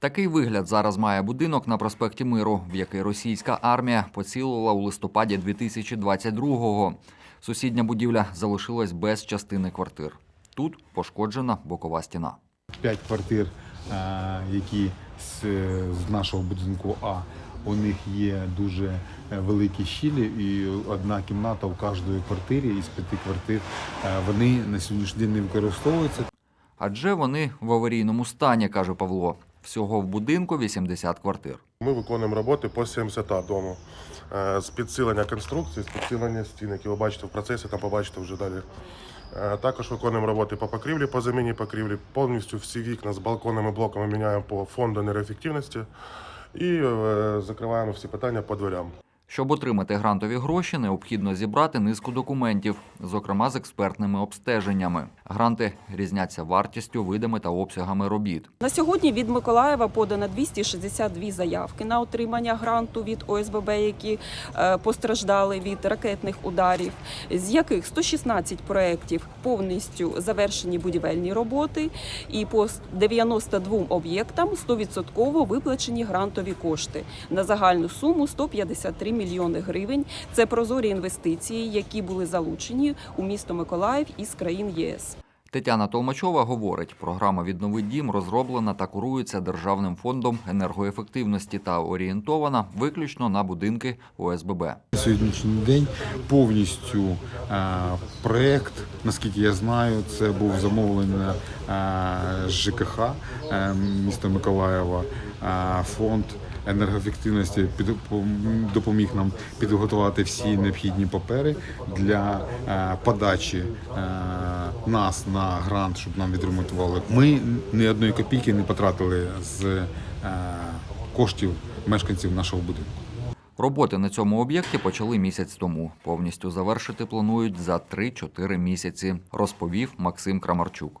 Такий вигляд зараз має будинок на проспекті Миру, в який російська армія поцілила у листопаді 2022-го. Сусідня будівля залишилась без частини квартир. Тут пошкоджена бокова стіна. П'ять квартир, е, які з, нашого будинку А, у них є дуже е, великі щілі, і одна кімната у кожної квартирі із п'яти квартир. е, Вони на сьогоднішній день не використовуються. Адже вони в аварійному стані, каже Павло. Всього в будинку 80 квартир. Ми виконуємо роботи по 70 дому. Е, З підсилення конструкції, з підсилення стін, які ви бачите в процесі, там побачите вже далі. Е, Також виконуємо роботи по покрівлі, по заміні покрівлі. Повністю всі вікна з балконними блоками міняємо по фонду енергоефективності і е, закриваємо всі питання по дверям. Щоб отримати грантові гроші, необхідно зібрати низку документів, зокрема з експертними обстеженнями. Гранти різняться вартістю, видами та обсягами робіт. На сьогодні від Миколаєва подано 262 заявки на отримання гранту від ОСББ, які е, постраждали від ракетних ударів, з яких 116 проєктів повністю завершені будівельні роботи, і по 92 об'єктам 100% виплачені грантові кошти на загальну суму 153 мільйони гривень. Це прозорі інвестиції, які були залучені у місто Миколаїв із країн ЄС. Тетяна Толмачова говорить, програма «Віднови дім» розроблена та курується Державним фондом енергоефективності та орієнтована виключно на будинки ОСББ. На сьогоднішній день повністю е, проект, наскільки я знаю, це був замовлений ЖКХ е, міста Миколаєва. Фонд енергоефективності допоміг нам підготувати всі необхідні папери для е, подачі е, нас на грант, щоб нам відремонтували. Ми ні одної копійки не потратили з коштів мешканців нашого будинку. Роботи на цьому об'єкті почали місяць тому. Повністю завершити планують за 3-4 місяці, розповів Максим Крамарчук.